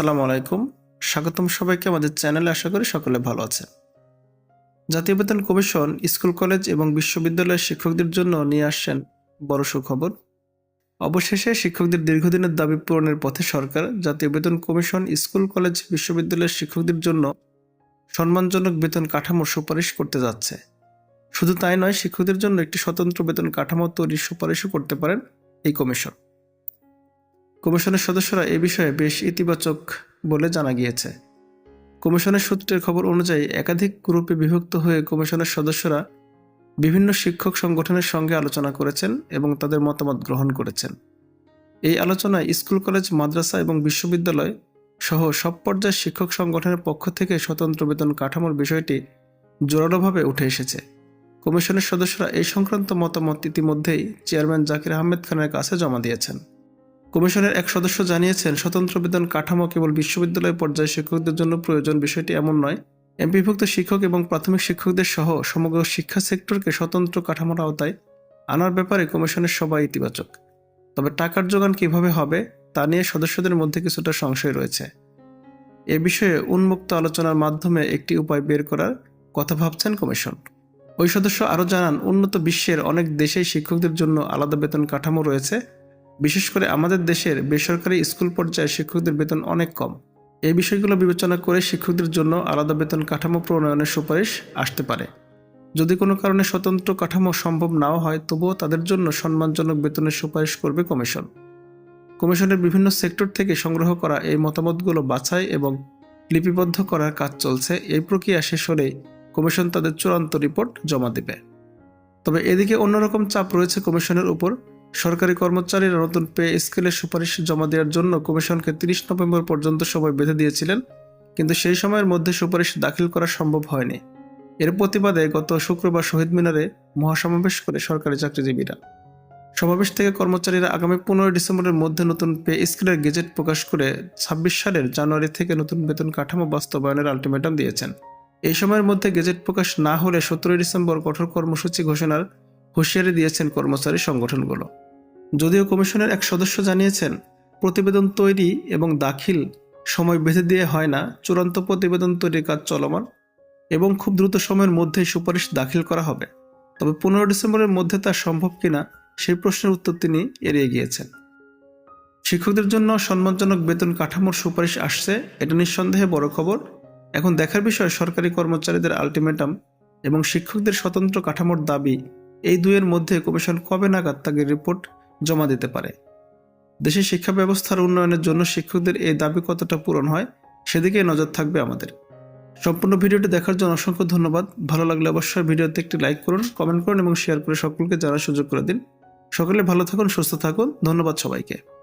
আসসালামু আলাইকুম। স্বাগতম সবাইকে আমাদের চ্যানেলে আশা করি সকলে ভালো আছে জাতীয় বেতন কমিশন স্কুল, কলেজ এবং বিশ্ববিদ্যালয়ের শিক্ষকদের জন্য নিয়ে আসছেন বড় সুখবর। অবশেষে শিক্ষকদের দীর্ঘদিনের দাবি পূরণের পথে সরকার জাতীয় বেতন কমিশন স্কুল, কলেজ, বিশ্ববিদ্যালয়ের শিক্ষকদের জন্য সম্মানজনক বেতন কাঠামোর সুপারিশ করতে যাচ্ছে। শুধু তাই নয়, শিক্ষকদের জন্য একটি স্বতন্ত্র বেতন কাঠামো তৈরির সুপারিশও করতে পারেন এই কমিশন। কমিশনের সদস্যরা এ বিষয়ে বেশ ইতিবাচক বলে জানা গিয়েছে। কমিশনের সূত্রের খবর অনুযায়ী একাধিক গ্রুপে বিভক্ত হয়ে কমিশনের সদস্যরা বিভিন্ন শিক্ষক সংগঠনের সঙ্গে আলোচনা করেছেন এবং তাদের মতামত গ্রহণ করেছেন। এই আলোচনায় স্কুল, কলেজ, মাদ্রাসা এবং বিশ্ববিদ্যালয় সহ সব পর্যায়ের শিক্ষক সংগঠনের পক্ষ থেকে স্বতন্ত্র বেতন কাঠামোর বিষয়টি জোরালোভাবে উঠে এসেছে। কমিশনের সদস্যরা এই সংক্রান্ত মতামত ইতিমধ্যেই চেয়ারম্যান জাকির আহমেদ খানের কাছে জমা দিয়েছেন। কমিশনের এক সদস্য জানিয়েছেন, স্বতন্ত্র বেতন কাঠামো কেবল বিশ্ববিদ্যালয় পর্যায়ে শিক্ষকদের জন্য প্রয়োজন, বিষয়টি এমন নয়। এমপিভুক্ত শিক্ষক এবং প্রাথমিক শিক্ষকদের সহ সমগ্র শিক্ষা সেক্টরকে স্বতন্ত্র কাঠামোর আওতায় আনার ব্যাপারে কমিশনের সবাই ইতিবাচক। তবে টাকার যোগান কীভাবে হবে, তা নিয়ে সদস্যদের মধ্যে কিছুটা সংশয় রয়েছে। এ বিষয়ে উন্মুক্ত আলোচনার মাধ্যমে একটি উপায় বের করার কথা ভাবছেন কমিশন। ওই সদস্য আরও জানান, উন্নত বিশ্বের অনেক দেশেই শিক্ষকদের জন্য আলাদা বেতন কাঠামো রয়েছে। বিশেষ করে আমাদের দেশের বেসরকারি স্কুল পর্যায়ে শিক্ষকদের বেতন অনেক কম। এই বিষয়গুলো বিবেচনা করে শিক্ষকদের জন্য আলাদা বেতন কাঠামো প্রণয়নের সুপারিশ আসতে পারে। যদি কোনো কারণে স্বতন্ত্র কাঠামো সম্ভব নাও হয়, তবুও তাদের জন্য সম্মানজনক বেতনের সুপারিশ করবে কমিশন। কমিশনের বিভিন্ন সেক্টর থেকে সংগ্রহ করা এই মতামতগুলো বাছাই এবং লিপিবদ্ধ করার কাজ চলছে। এই প্রক্রিয়া শেষ হলে কমিশন তাদের চূড়ান্ত রিপোর্ট জমা দেবে। তবে এদিকে অন্যরকম চাপ রয়েছে কমিশনের উপর। সরকারি কর্মচারীরা নতুন পে স্কেলের সুপারিশ জমা দেওয়ার জন্য কমিশনকে তিরিশ নভেম্বর পর্যন্ত সময় বেঁধে দিয়েছিলেন, কিন্তু সেই সময়ের মধ্যে সুপারিশ দাখিল করা সম্ভব হয়নি। এর প্রতিবাদে গত শুক্রবার শহীদ মিনারে মহাসমাবেশ করে সরকারি চাকরিজীবীরা। সমাবেশ থেকে কর্মচারীরা আগামী পনেরোই ডিসেম্বরের মধ্যে নতুন পে স্কেলের গেজেট প্রকাশ করে ছাব্বিশ সালের জানুয়ারি থেকে নতুন বেতন কাঠামো বাস্তবায়নের আলটিমেটাম দিয়েছেন। এই সময়ের মধ্যে গেজেট প্রকাশ না হলে সতেরোই ডিসেম্বর কঠোর কর্মসূচি ঘোষণার হুঁশিয়ারি দিয়েছেন কর্মচারী সংগঠনগুলো। যদিও কমিশনের এক সদস্য জানিয়েছেন, প্রতিবেদন তৈরি এবং দাখিল সময় বেঁধে দিয়ে হয় না, চূড়ান্ত প্রতিবেদন তৈরির কাজ চলমান এবং খুব দ্রুত সময়ের মধ্যেই সুপারিশ দাখিল করা হবে। তবে পনেরো ডিসেম্বরের মধ্যে তা সম্ভব কিনা সেই প্রশ্নের উত্তর তিনি এড়িয়ে গিয়েছেন। শিক্ষকদের জন্য সম্মানজনক বেতন কাঠামোর সুপারিশ আসছে, এটা নিঃসন্দেহে বড় খবর। এখন দেখার বিষয়, সরকারি কর্মচারীদের আলটিমেটাম এবং শিক্ষকদের স্বতন্ত্র কাঠামোর দাবি, এই দুয়ের মধ্যে কমিশন কবে নাগাদ তাকে রিপোর্ট জমা দিতে পারে। দেশের শিক্ষা ব্যবস্থার উন্নয়নের জন্য শিক্ষকদের এই দাবি কতটা পূরণ হয়, সেদিকে নজর থাকবে আমাদের। সম্পূর্ণ ভিডিওটি দেখার জন্য অসংখ্য ধন্যবাদ। ভালো লাগলে অবশ্যই ভিডিওতে একটি লাইক করুন, কমেন্ট করুন এবং শেয়ার করে সকলকে জানার সুযোগ করে দিন। সকলে ভালো থাকুন, সুস্থ থাকুন। ধন্যবাদ সবাইকে।